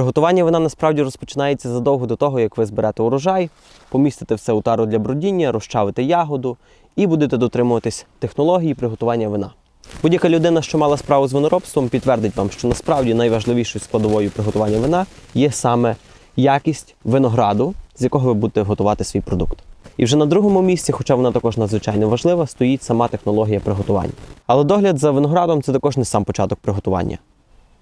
Приготування вина насправді розпочинається задовго до того, як ви зберете урожай, помістите все у тару для бродіння, розчавите ягоду і будете дотримуватись технології приготування вина. Будь-яка людина, що мала справу з виноробством, підтвердить вам, що насправді найважливішою складовою приготування вина є саме якість винограду, з якого ви будете готувати свій продукт. І вже на другому місці, хоча вона також надзвичайно важлива, стоїть сама технологія приготування. Але догляд за виноградом це також не сам початок приготування.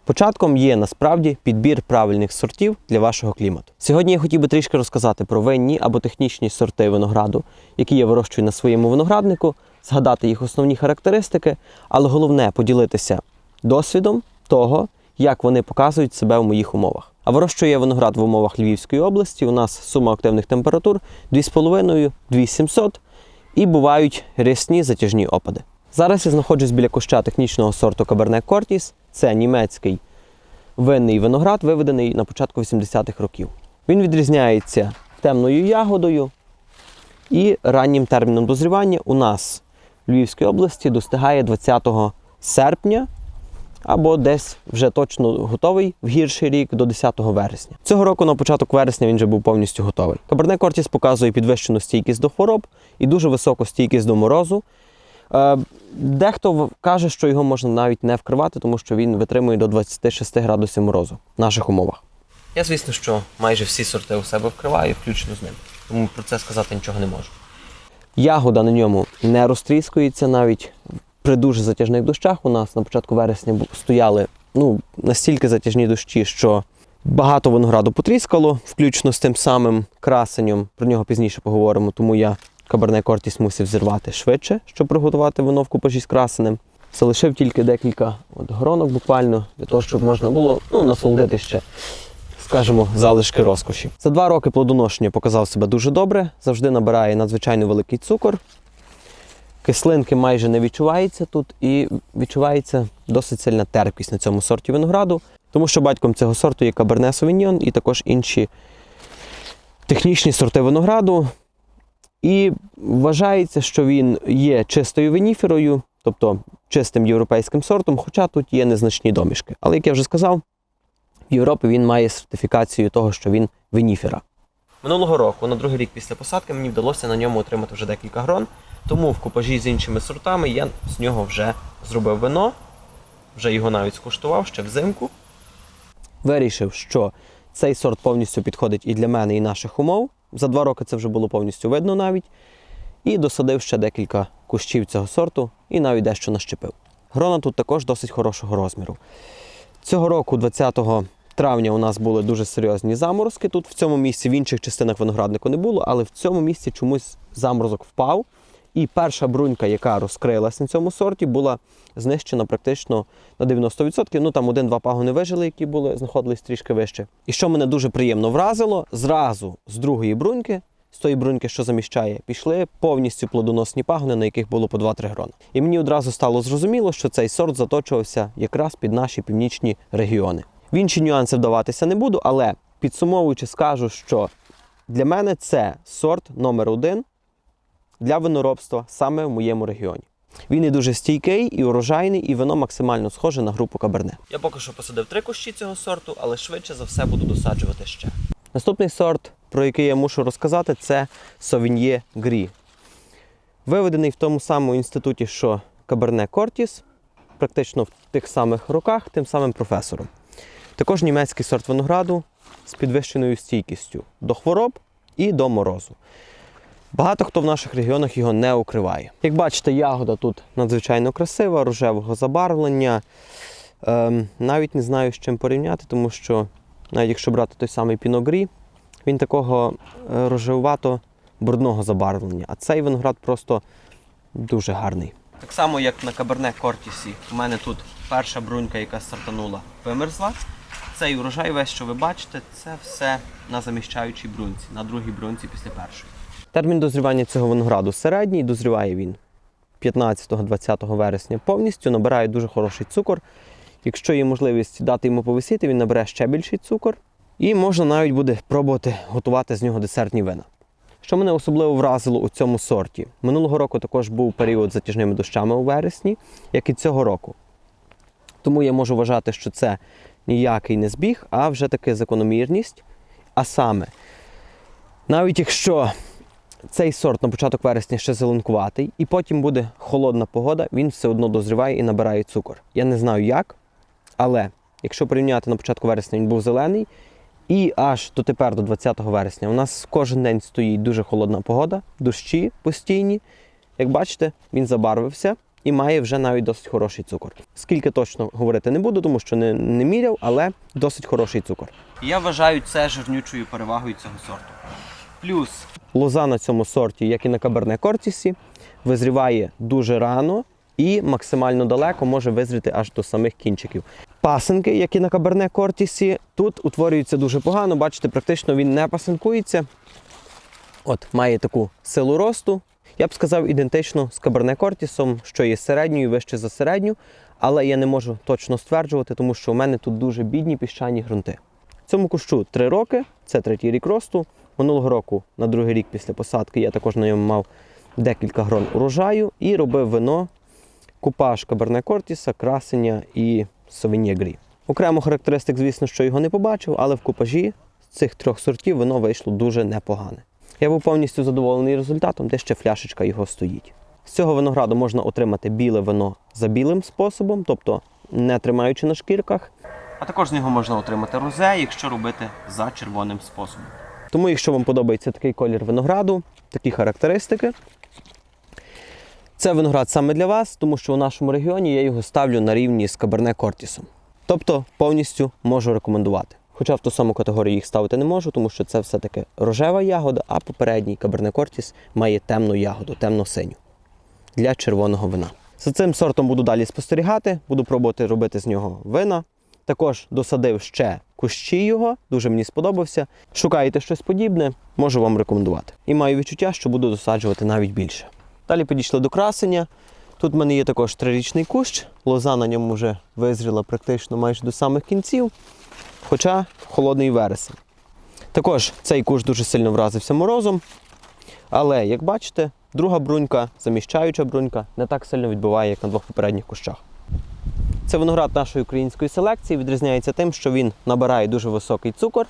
Початком є насправді підбір правильних сортів для вашого клімату. Сьогодні я хотів би трішки розказати про винні або технічні сорти винограду, які я вирощую на своєму винограднику, згадати їх основні характеристики, але головне поділитися досвідом того, як вони показують себе в моїх умовах. А вирощую я виноград в умовах Львівської області. У нас сума активних температур 2,5-2700 і бувають рясні затяжні опади. Зараз я знаходжусь біля куща технічного сорту Cabernet Cortis. Це німецький винний виноград, виведений на початку 80-х років. Він відрізняється темною ягодою і раннім терміном дозрівання у нас в Львівській області достигає 20 серпня або десь вже точно готовий в гірший рік до 10 вересня. Цього року на початок вересня він вже був повністю готовий. Каберне Кортіс показує підвищену стійкість до хвороб і дуже високу стійкість до морозу. Е, Дехто каже, що його можна навіть не вкривати, тому що він витримує до 26 градусів морозу в наших умовах. Я, звісно, що майже всі сорти у себе вкриваю, включно з ним. Тому про це сказати нічого не можу. Ягода на ньому не розтріскується навіть при дуже затяжних дощах. У нас на початку вересня стояли ну, настільки затяжні дощі, що багато винограду потріскало, включно з тим самим красенням. Про нього пізніше поговоримо, тому я каберне Кортіс мусив зірвати швидше, щоб приготувати вино в купажі з красеним. Залишив тільки декілька от гронок буквально для того, щоб можна було ну, насолодити ще скажімо, залишки розкоші. За два роки плодоношення показав себе дуже добре, завжди набирає надзвичайно великий цукор. Кислинки майже не відчувається тут і відчувається досить сильна терпкість на цьому сорті винограду, тому що батьком цього сорту є Каберне Совіньйон і також інші технічні сорти винограду. І вважається, що він є чистою виніферою, тобто чистим європейським сортом, хоча тут є незначні домішки. Але як я вже сказав, в Європі він має сертифікацію того, що він виніфера. Минулого року, на другий рік після посадки, мені вдалося на ньому отримати вже декілька грон. Тому в купажі з іншими сортами я з нього вже зробив вино, вже його навіть скуштував ще взимку. Вирішив, що цей сорт повністю підходить і для мене, і наших умов. За два роки це вже було повністю видно навіть. І досадив ще декілька кущів цього сорту і навіть дещо нащепив. Грона тут також досить хорошого розміру. Цього року, 20 травня, у нас були дуже серйозні заморозки. Тут в цьому місці, в інших частинах винограднику не було, але в цьому місці чомусь заморозок впав. І перша брунька, яка розкрилась на цьому сорті, була знищена практично на 90%. Ну там один-два пагони вижили, які були, знаходились трішки вище. І що мене дуже приємно вразило, зразу з другої бруньки, з тої бруньки, що заміщає, пішли повністю плодоносні пагони, на яких було по 2-3 грона. І мені одразу стало зрозуміло, що цей сорт заточувався якраз під наші північні регіони. В інші нюанси вдаватися не буду, але підсумовуючи, скажу, що для мене це сорт номер один для виноробства саме в моєму регіоні. Він і дуже стійкий, і урожайний, і вино максимально схоже на групу каберне. Я поки що посадив три кущі цього сорту, але швидше за все буду досаджувати ще. Наступний сорт, про який я мушу розказати, це Совіньє Грі. Виведений в тому самому інституті, що Каберне Кортіс, практично в тих самих роках, тим самим професором. Також німецький сорт винограду з підвищеною стійкістю до хвороб і до морозу. Багато хто в наших регіонах його не укриває. Як бачите, ягода тут надзвичайно красива, рожевого забарвлення. Ем, навіть не знаю, з чим порівняти, тому що навіть якщо брати той самий піногрі, він такого е, рожевувато брудного забарвлення. А цей виноград просто дуже гарний. Так само, як на Каберне Кортісі, у мене тут перша брунька, яка стартанула, вимерзла. Цей урожай, весь, що ви бачите, це все на заміщаючій брунці, на другій брунці після першої. Термін дозрівання цього винограду середній, дозріває він 15-20 вересня повністю, набирає дуже хороший цукор. Якщо є можливість дати йому повисіти, він набере ще більший цукор. І можна навіть буде пробувати готувати з нього десертні вина. Що мене особливо вразило у цьому сорті? Минулого року також був період з затяжними дощами у вересні, як і цього року. Тому я можу вважати, що це ніякий не збіг, а вже таки закономірність. А саме, навіть якщо цей сорт на початок вересня ще зеленкуватий, і потім буде холодна погода, він все одно дозріває і набирає цукор. Я не знаю як, але якщо порівняти на початку вересня, він був зелений, і аж до тепер, до 20 вересня, у нас кожен день стоїть дуже холодна погода, дощі постійні. Як бачите, він забарвився і має вже навіть досить хороший цукор. Скільки точно говорити не буду, тому що не, не міряв, але досить хороший цукор. Я вважаю це жирнючою перевагою цього сорту. Плюс лоза на цьому сорті, як і на каберне кортісі, визріває дуже рано і максимально далеко може визріти аж до самих кінчиків. Пасинки, як і на каберне кортісі, тут утворюються дуже погано. Бачите, практично він не пасинкується. От, має таку силу росту. Я б сказав, ідентично з каберне кортісом, що є середньою, вище за середню, але я не можу точно стверджувати, тому що у мене тут дуже бідні піщані ґрунти. Цьому кущу 3 роки, це третій рік росту. Минулого року, на другий рік після посадки, я також на ньому мав декілька грон урожаю і робив вино, купаж каберне кортіса, красення і Совінєгрі. Окремо характеристик, звісно, що його не побачив, але в купажі з цих трьох сортів вино вийшло дуже непогане. Я був повністю задоволений результатом, де ще фляшечка його стоїть. З цього винограду можна отримати біле вино за білим способом, тобто не тримаючи на шкірках. А також з нього можна отримати розе, якщо робити за червоним способом. Тому, якщо вам подобається такий колір винограду, такі характеристики, це виноград саме для вас, тому що у нашому регіоні я його ставлю на рівні з каберне кортісом. Тобто повністю можу рекомендувати. Хоча в ту саму категорію їх ставити не можу, тому що це все-таки рожева ягода, а попередній каберне кортіс має темну ягоду, темно-синю для червоного вина. За цим сортом буду далі спостерігати, буду пробувати робити з нього вина. Також досадив ще кущі його, дуже мені сподобався. Шукаєте щось подібне, можу вам рекомендувати. І маю відчуття, що буду досаджувати навіть більше. Далі підійшли до красення. Тут в мене є також трирічний кущ, лоза на ньому вже визріла практично майже до самих кінців, хоча холодний вересень. Також цей кущ дуже сильно вразився морозом. Але, як бачите, друга брунька, заміщаюча брунька, не так сильно відбиває, як на двох попередніх кущах. Це виноград нашої української селекції відрізняється тим, що він набирає дуже високий цукор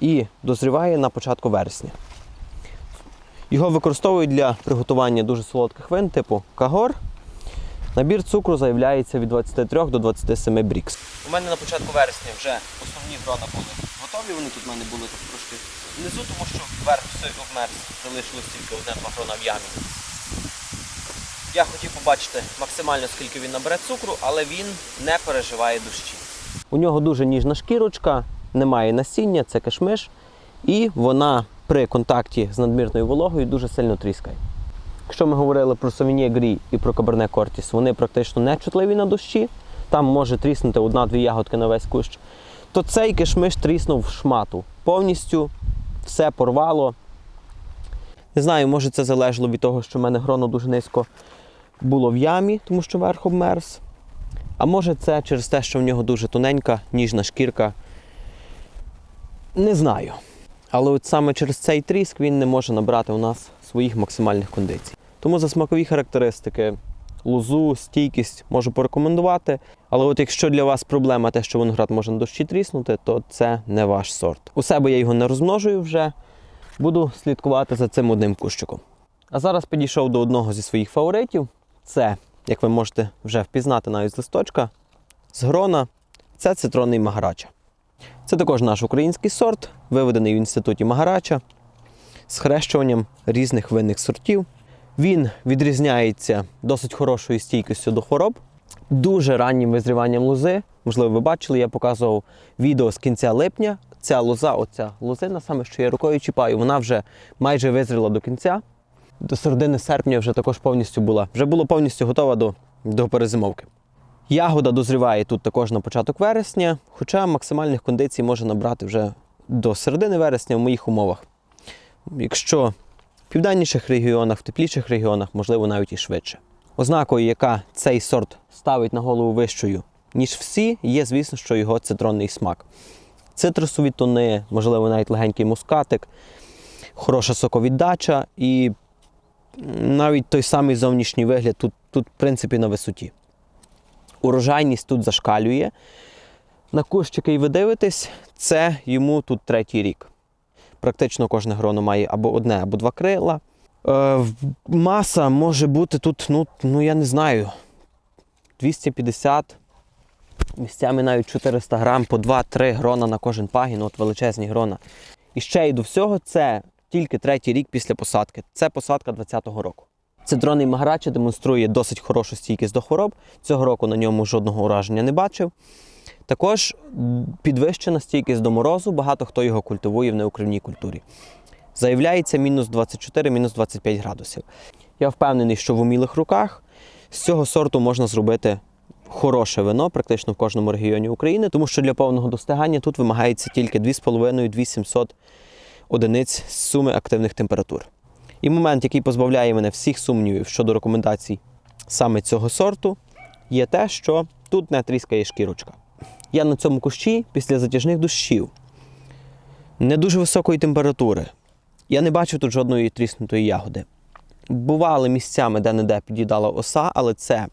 і дозріває на початку вересня. Його використовують для приготування дуже солодких вин, типу кагор. Набір цукру заявляється від 23 до 27 брікс. У мене на початку вересня вже основні грона були готові. Вони тут в мене були трошки внизу, тому що верх все обмерз, залишилось тільки одне-два грона в ямі. Я хотів побачити максимально, скільки він набере цукру, але він не переживає дощі. У нього дуже ніжна шкірочка, немає насіння, це кишмиш, і вона при контакті з надмірною вологою дуже сильно тріскає. Якщо ми говорили про Совінє Грі і про Каберне Кортіс, вони практично не чутливі на дощі, там може тріснути одна-дві ягодки на весь кущ, то цей кишмиш тріснув в шмату. Повністю все порвало. Не знаю, може це залежало від того, що в мене гроно дуже низько було в ямі, тому що верх обмерз. А може це через те, що в нього дуже тоненька, ніжна шкірка. Не знаю. Але от саме через цей тріск він не може набрати у нас своїх максимальних кондицій. Тому за смакові характеристики, лозу, стійкість можу порекомендувати. Але от якщо для вас проблема те, що виноград може на дощі тріснути, то це не ваш сорт. У себе я його не розмножую вже, буду слідкувати за цим одним кущиком. А зараз підійшов до одного зі своїх фаворитів. Це, як ви можете вже впізнати навіть з листочка, з грона, це цитронний магарача. Це також наш український сорт, виведений в інституті Магарача з хрещуванням різних винних сортів. Він відрізняється досить хорошою стійкістю до хвороб, дуже раннім визріванням лози. Можливо, ви бачили, я показував відео з кінця липня. Ця лоза, оця лозина, саме що я рукою чіпаю, вона вже майже визріла до кінця. До середини серпня вже також повністю була. Вже було повністю готова до, до перезимовки. Ягода дозріває тут також на початок вересня, хоча максимальних кондицій може набрати вже до середини вересня в моїх умовах. Якщо в південніших регіонах, в тепліших регіонах, можливо, навіть і швидше. Ознакою, яка цей сорт ставить на голову вищою, ніж всі, є, звісно, що його цитронний смак. Цитрусові тони, можливо, навіть легенький мускатик, хороша соковіддача і навіть той самий зовнішній вигляд тут, тут в принципі, на висоті. Урожайність тут зашкалює. На кущ, який ви дивитесь, це йому тут третій рік. Практично кожне гроно має або одне, або два крила. Е, маса може бути тут, ну, ну я не знаю, 250, місцями навіть 400 грам по 2-3 грона на кожен пагін, от величезні грона. І ще й до всього, це тільки третій рік після посадки. Це посадка 2020 року. Цитронний Магарача демонструє досить хорошу стійкість до хвороб. Цього року на ньому жодного ураження не бачив. Також підвищена стійкість до морозу, багато хто його культивує в неукривній культурі. Заявляється мінус 24, мінус 25 градусів. Я впевнений, що в умілих руках з цього сорту можна зробити хороше вино практично в кожному регіоні України, тому що для повного достигання тут вимагається тільки 2,5-2700 одиниць з суми активних температур. І момент, який позбавляє мене всіх сумнівів щодо рекомендацій саме цього сорту, є те, що тут не тріскає шкірочка. Я на цьому кущі після затяжних дощів, не дуже високої температури. Я не бачу тут жодної тріснутої ягоди. Бували місцями, де-не-де під'їдала оса, але це,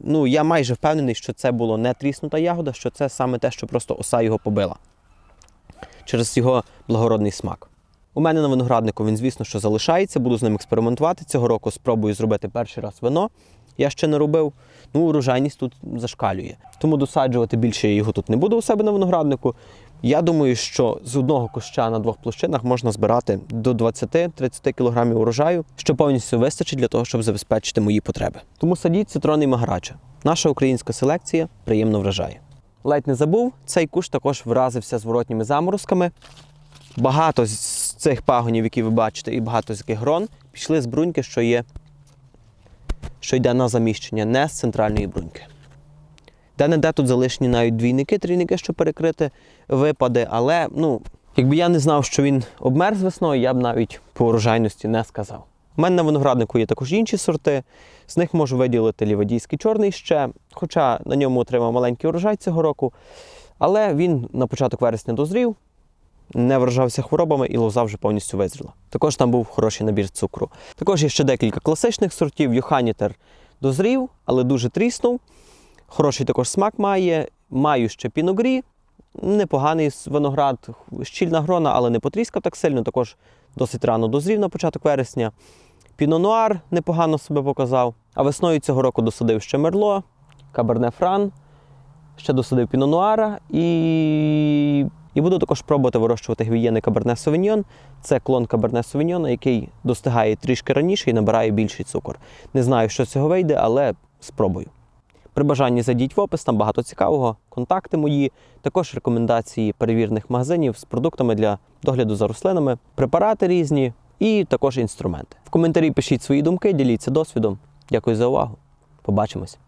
ну, я майже впевнений, що це було не тріснута ягода, що це саме те, що просто оса його побила через його благородний смак. У мене на винограднику він, звісно, що залишається, буду з ним експериментувати. Цього року спробую зробити перший раз вино. Я ще не робив. Ну, урожайність тут зашкалює. Тому досаджувати більше я його тут не буду у себе на винограднику. Я думаю, що з одного куща на двох площинах можна збирати до 20-30 кг урожаю, що повністю вистачить для того, щоб забезпечити мої потреби. Тому садіть цитронний магарача. Наша українська селекція приємно вражає. Ледь не забув, цей кущ також вразився зворотніми заморозками. Багато з цих пагонів, які ви бачите, і багато з яких грон, пішли з бруньки, що є, що йде на заміщення, не з центральної бруньки. Де-не-де тут залишені навіть двійники, трійники, щоб перекрити випади, але ну, якби я не знав, що він обмерз весною, я б навіть по урожайності не сказав. У мене на винограднику є також інші сорти. З них можу виділити лівадійський чорний ще, хоча на ньому отримав маленький урожай цього року. Але він на початок вересня дозрів, не вражався хворобами і лоза вже повністю визріла. Також там був хороший набір цукру. Також є ще декілька класичних сортів. Йоханітер дозрів, але дуже тріснув. Хороший також смак має. Маю ще піногрі, непоганий виноград, щільна грона, але не потріскав так сильно. Також досить рано дозрів на початок вересня. Пінонуар непогано себе показав. А весною цього року досадив ще Мерло, Каберне Фран, ще досадив Пінонуара і. І буду також пробувати вирощувати гвієни Каберне Совіньйон. Це клон Каберне Совіньйона, який достигає трішки раніше і набирає більший цукор. Не знаю, що з цього вийде, але спробую. При бажанні зайдіть в опис, там багато цікавого, контакти мої, також рекомендації перевірених магазинів з продуктами для догляду за рослинами, препарати різні і також інструменти. В коментарі пишіть свої думки, діліться досвідом. Дякую за увагу. Побачимось.